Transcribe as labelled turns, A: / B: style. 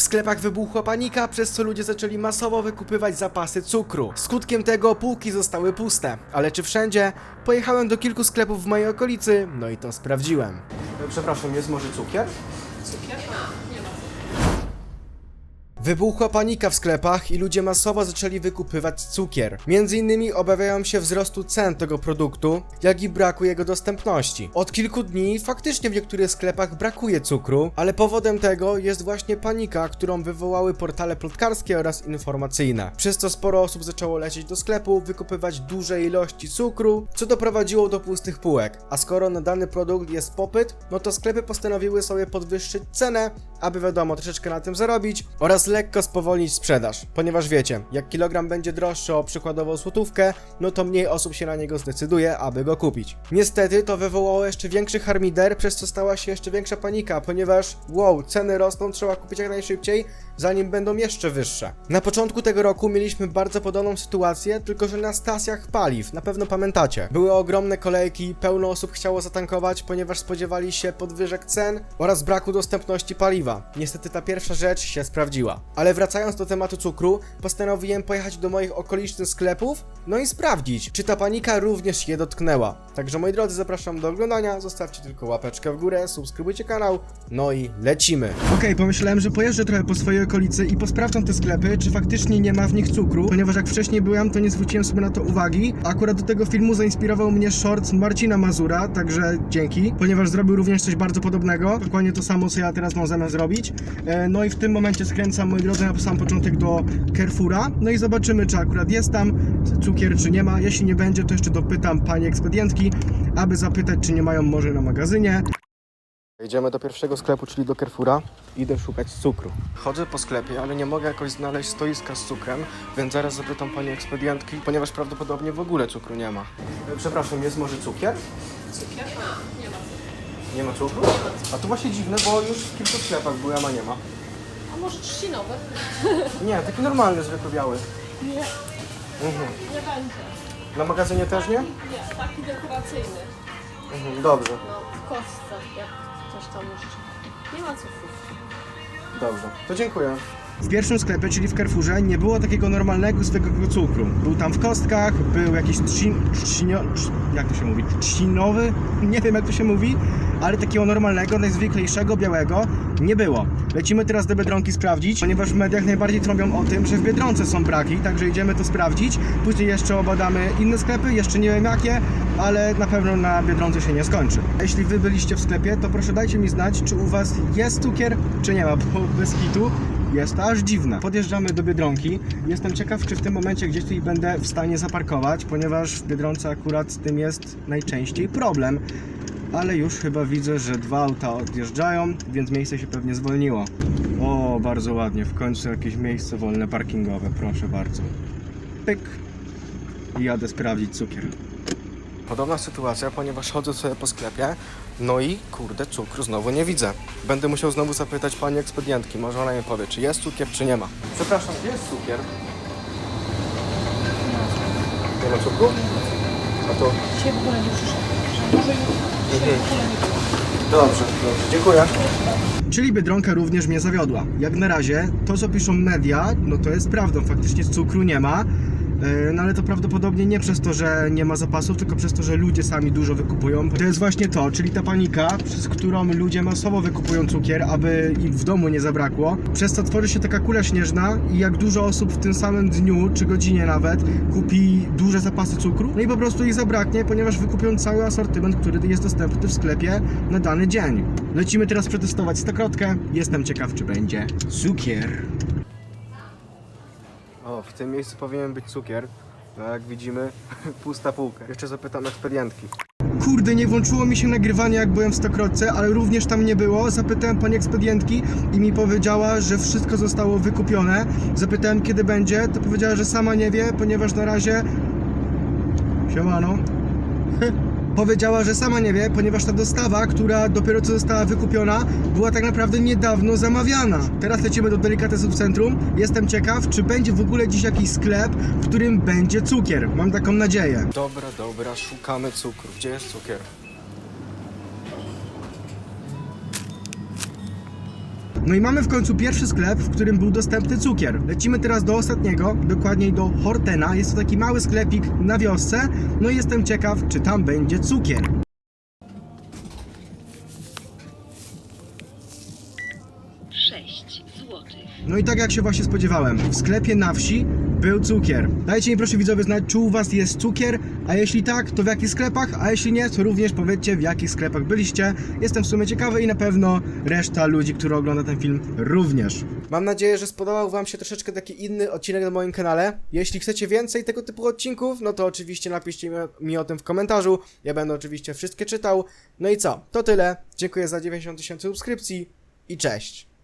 A: W sklepach wybuchła panika, przez co ludzie zaczęli masowo wykupywać zapasy cukru. Skutkiem tego półki zostały puste. Ale czy wszędzie? Pojechałem do kilku sklepów w mojej okolicy, no i to sprawdziłem. Przepraszam, jest może cukier? Wybuchła panika w sklepach i ludzie masowo zaczęli wykupywać cukier. Między innymi obawiają się wzrostu cen tego produktu, jak i braku jego dostępności. Od kilku dni faktycznie w niektórych sklepach brakuje cukru, ale powodem tego jest właśnie panika, którą wywołały portale plotkarskie oraz informacyjne. Przez co sporo osób zaczęło lecieć do sklepu, wykupywać duże ilości cukru, co doprowadziło do pustych półek. A skoro na dany produkt jest popyt, no to sklepy postanowiły sobie podwyższyć cenę, aby wiadomo, troszeczkę na tym zarobić oraz lekko spowolnić sprzedaż. Ponieważ wiecie, jak kilogram będzie droższy o przykładowo złotówkę, no to mniej osób się na niego zdecyduje, aby go kupić. Niestety to wywołało jeszcze większy harmider, przez co stała się jeszcze większa panika, ponieważ wow, ceny rosną, trzeba kupić jak najszybciej, zanim będą jeszcze wyższe. Na początku tego roku mieliśmy bardzo podobną sytuację, tylko że na stacjach paliw, na pewno pamiętacie. Były ogromne kolejki, pełno osób chciało zatankować, ponieważ spodziewali się podwyżek cen oraz braku dostępności paliwa. Niestety ta pierwsza rzecz się sprawdziła. Ale wracając do tematu cukru, postanowiłem pojechać do moich okolicznych sklepów, no i sprawdzić, czy ta panika również je dotknęła. Także moi drodzy, zapraszam do oglądania, zostawcie tylko łapeczkę w górę, subskrybujcie kanał, no i lecimy. Okej, pomyślałem, że pojeżdżę trochę po swojej okolicy i posprawdzam te sklepy, czy faktycznie nie ma w nich cukru, ponieważ jak wcześniej byłem, to nie zwróciłem sobie na to uwagi. Akurat do tego filmu zainspirował mnie short Marcina Mazura, także dzięki, ponieważ zrobił również coś bardzo podobnego, dokładnie to samo, co ja teraz mam zamiar zrobić. E, No i w tym momencie skręcam, moi drodzy, na sam początek do Carrefoura, no i zobaczymy, czy akurat jest tam cukier, czy nie ma. Jeśli nie będzie, to jeszcze dopytam pani ekspedientki, aby zapytać, czy nie mają może na magazynie. Idziemy do pierwszego sklepu, czyli do Carrefoura. Idę szukać cukru. Chodzę po sklepie, ale nie mogę jakoś znaleźć stoiska z cukrem, więc zaraz zapytam pani ekspedientki, ponieważ prawdopodobnie w ogóle cukru nie ma. E, Przepraszam, jest może cukier?
B: Cukier? Nie ma.
A: Nie ma cukru? A to właśnie dziwne, bo już w kilku sklepach byłem, a nie ma.
B: A może trzcinowy?
A: Nie, taki normalny, zwykły biały.
B: Nie,
A: Mhm.
B: nie będzie.
A: Na magazynie też nie?
B: Nie, taki dekoracyjny.
A: Mhm, dobrze,
B: No, w kostce, jak coś tam jeszcze. Nie ma cukru.
A: dobrze. To dziękuję. W pierwszym sklepie, czyli w Carrefourze, nie było takiego normalnego zwykłego cukru. Był tam w kostkach, był jakiś trzcin, trzcinio, trz, jak to się mówi, trzcinowy? Nie wiem jak to się mówi, ale takiego normalnego, najzwyklejszego, białego nie było. Lecimy teraz do Biedronki sprawdzić, ponieważ w mediach najbardziej trąbią o tym, że w Biedronce są braki, także idziemy to sprawdzić. Później jeszcze obadamy inne sklepy, jeszcze nie wiem jakie, ale na pewno na Biedronce się nie skończy. Jeśli wy byliście w sklepie, to proszę dajcie mi znać, czy u was jest cukier, czy nie ma, bo bez kitu jest to aż dziwne. Podjeżdżamy do Biedronki. Jestem ciekaw, czy w tym momencie gdzieś tutaj będę w stanie zaparkować, ponieważ w Biedronce akurat z tym jest najczęściej problem. Ale już chyba widzę, że dwa auta odjeżdżają, więc miejsce się pewnie zwolniło. O, bardzo ładnie. W końcu jakieś miejsce wolne parkingowe, proszę bardzo. Pyk. I jadę sprawdzić cukier. Podobna sytuacja, ponieważ chodzę sobie po sklepie, no i kurde, cukru znowu nie widzę. Będę musiał znowu zapytać pani ekspedientki, może ona mi powie, czy jest cukier, czy nie ma. Przepraszam, gdzie jest cukier? Nie ma cukru? A to...
B: Dzisiaj w ogóle nie przyszedł. Że może dzisiaj w ogóle nie było.
A: Dobrze, dobrze, dziękuję. Czyli Biedronka również mnie zawiodła. Jak na razie, to co piszą media, no to jest prawdą, faktycznie cukru nie ma. Yy, No ale to prawdopodobnie nie przez to, że nie ma zapasów, tylko przez to, że ludzie sami dużo wykupują. To jest właśnie to, czyli ta panika, przez którą ludzie masowo wykupują cukier, aby im w domu nie zabrakło. Przez to tworzy się taka kula śnieżna i jak dużo osób w tym samym dniu, czy godzinie nawet, kupi duże zapasy cukru, no i po prostu ich zabraknie, ponieważ wykupią cały asortyment, który jest dostępny w sklepie na dany dzień. Lecimy teraz przetestować stokrotkę. Jestem ciekaw, czy będzie cukier. O, w tym miejscu powinien być cukier. No jak widzimy, pusta półka. Jeszcze zapytam ekspedientki. Kurde, nie włączyło mi się nagrywanie jak byłem w Stokrotce, ale również tam nie było. Zapytałem pani ekspedientki i mi powiedziała, że wszystko zostało wykupione. Zapytałem kiedy będzie, to powiedziała, że sama nie wie, ponieważ na razie... Siemano. Powiedziała, że sama nie wie, ponieważ ta dostawa, która dopiero co została wykupiona, była tak naprawdę niedawno zamawiana. Teraz lecimy do delikatesów centrum. Jestem ciekaw, czy będzie w ogóle dziś jakiś sklep, w którym będzie cukier. Mam taką nadzieję. Dobra, dobra, szukamy cukru. Gdzie jest cukier? No i mamy w końcu pierwszy sklep, w którym był dostępny cukier. Lecimy teraz do ostatniego, dokładniej do Hortena. Jest to taki mały sklepik na wiosce. No i jestem ciekaw, czy tam będzie cukier. No i tak jak się właśnie spodziewałem, w sklepie na wsi był cukier. Dajcie mi proszę widzowie znać, czy u was jest cukier, a jeśli tak, to w jakich sklepach, a jeśli nie, to również powiedzcie w jakich sklepach byliście. Jestem w sumie ciekawy i na pewno reszta ludzi, która ogląda ten film również. Mam nadzieję, że spodobał wam się troszeczkę taki inny odcinek na moim kanale. Jeśli chcecie więcej tego typu odcinków, no to oczywiście napiszcie mi o tym w komentarzu. Ja będę oczywiście wszystkie czytał. No i co? To tyle. Dziękuję za 90 tysięcy subskrypcji i cześć.